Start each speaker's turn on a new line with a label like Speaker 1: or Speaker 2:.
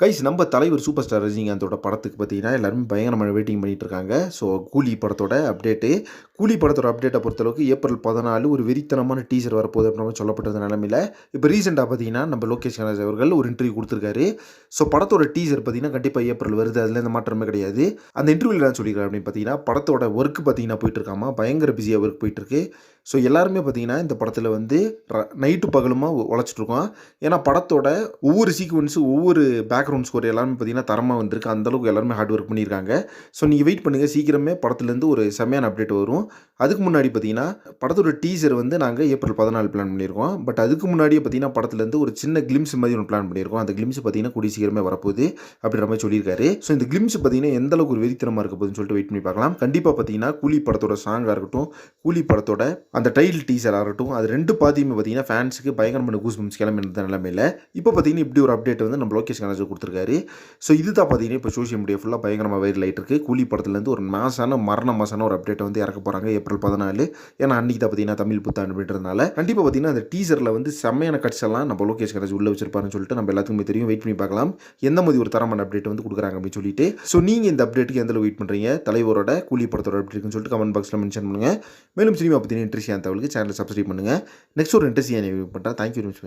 Speaker 1: Guys நம்ம தலைவர் super star ரஜினிகாந்தோட படத்துக்கு பார்த்தீங்கன்னா எல்லாருமே பயங்கரமான வெயிட்டிங் பண்ணிட்டு இருக்காங்க. ஸோ கூலி படத்தோட அப்டேட்டு கூலி படத்தோட அப்டேட்டை பொறுத்தளவுக்கு ஏப்ரல் பதினாலு ஒரு வெறித்தனமான டீசர் வரப்போகுது அப்படின்னு சொல்லப்பட்டது நிலமையில் இப்போ ரீசெண்டாக பார்த்தீங்கன்னா நம்ம லோகேஷ் கனராஜ் அவர்கள் ஒரு இன்டர்வியூ கொடுத்துருக்காரு. ஸோ படத்தோட டீசர் பார்த்தீங்கன்னா கண்டிப்பாக ஏப்ரல் வருது. அதில் எந்த மாற்றமே கிடையாது. அந்த இன்டர்வியூவில் நான் சொல்லியிருக்காரு அப்படின்னு பார்த்தீங்கன்னா படத்தோட ஒர்க் பார்த்தீங்கன்னா போயிட்டு இருக்காமா? பயங்கர பிஸியாக ஒர்க் போயிட்டுருக்கு ஸோ எல்லாருமே பார்த்தீங்கன்னா இந்த படத்தில் வந்து நைட்டு பகலுமா உழைச்சிட்ருக்கோம் ஏன்னா படத்தோட ஒவ்வொரு சீக்வன்ஸும் ஒவ்வொரு பேக்ரவுண்ட் ஸ்கோர் எல்லாமே பார்த்தீங்கன்னா தரமாக வந்திருக்கு. அந்தளவுக்கு எல்லாருமே ஹார்ட் ஒர்க் பண்ணியிருக்காங்க. ஸோ நீங்கள் வெயிட் பண்ணுங்கள் சீக்கிரமே படத்துலேருந்து ஒரு செம்மையான அப்டேட் வரும். அதுக்கு முன்னாடி பார்த்தீங்கன்னா படத்தோட டீசர் வந்து நாங்கள் ஏப்ரல் பதினாலு பிளான் பண்ணியிருக்கோம். பட் அதுக்கு முன்னாடியே பார்த்தீங்கன்னா படத்துலேருந்து ஒரு சின்ன கிளிம்ஸ் மாதிரி ஒன்று பிளான் பண்ணியிருக்கோம். அந்த கிளிம்ஸ் பார்த்தீங்கன்னா கூடிய சீக்கிரமே வரப்போகுது அப்படின்ற மாதிரி சொல்லியிருக்காரு. ஸோ இந்த கிளிம்ஸ் பார்த்தீங்கன்னா எந்த அளவுக்கு ஒரு வெறித்தனமாக இருக்க போகுதுன்னு சொல்லிட்டு வெயிட் பண்ணி பார்க்கலாம். கண்டிப்பாக பார்த்தீங்கன்னா கூலி படத்தோட சாங்காக இருக்கட்டும் கூலி படத்தோட அந்த டைட்டில் டீசர் ஆகட்டும் அது ரெண்டு பாதியுமே பார்த்தீங்கன்னா ஃபேன்ஸுக்கு பயங்கரமான கூஸ் பம்ஸ் கிளம்பி நிலமையில். இப்போ பார்த்தீங்கன்னா இப்படி ஒரு அப்டேட் வந்து நம்ம லோகேஷ் கனராஜ் கொடுத்துருக்காரு. ஸோ இது தான் பார்த்தீங்கன்னா இப்போ சோஷியல் மீடியா ஃபுல்லாக பயங்கரமாக வைரல் ஆகிட்டு இருக்குது கூலி படத்துலேருந்து ஒரு மாசான மரண மாசான ஒரு அப்டேட் வந்து இறக்க போகிறாங்க ஏப்ரல் பதினாலு. ஏன்னா அன்றைக்கி தான் பார்த்தீங்கன்னா தமிழ் புத்தாண்டு அப்படின்றதுனால. கண்டிப்பாக பார்த்தீங்கன்னா அந்த டீசரில் வந்து செம்மையான கட்ஸ் எல்லாம் நம்ம லோகேஷ் கணேஜ் உள்ள வச்சிருப்பாருன்னு சொல்லிட்டு நம்ம எல்லாத்துக்குமே தெரியும். வெயிட் பண்ணி பார்க்கலாம். எந்த மாதிரி ஒரு தரமான அப்டேட் வந்து கொடுக்குறாங்க அப்படின்னு சொல்லிட்டு. ஸோ நீங்கள் இந்த அப்டேட்டுக்கு எந்த வெயிட் பண்ணுறீங்க தலைவரோட கூலி படத்தோட அப்டேட்னு சொல்லிட்டு கமெண்ட் பாக்ஸில் மென்ஷன் பண்ணுங்கள் மேலும் சினிமா பற்றின இன்ட்ரெஸ்டியான தகவலுக்கு சேனலை சப்ஸ்கிரைப் பண்ணுங்கள் நெக்ஸ்ட் ஒரு இன்ட்ரெஸ்டியான பண்ணுறேன் தேங்க்யூ வெரி மச்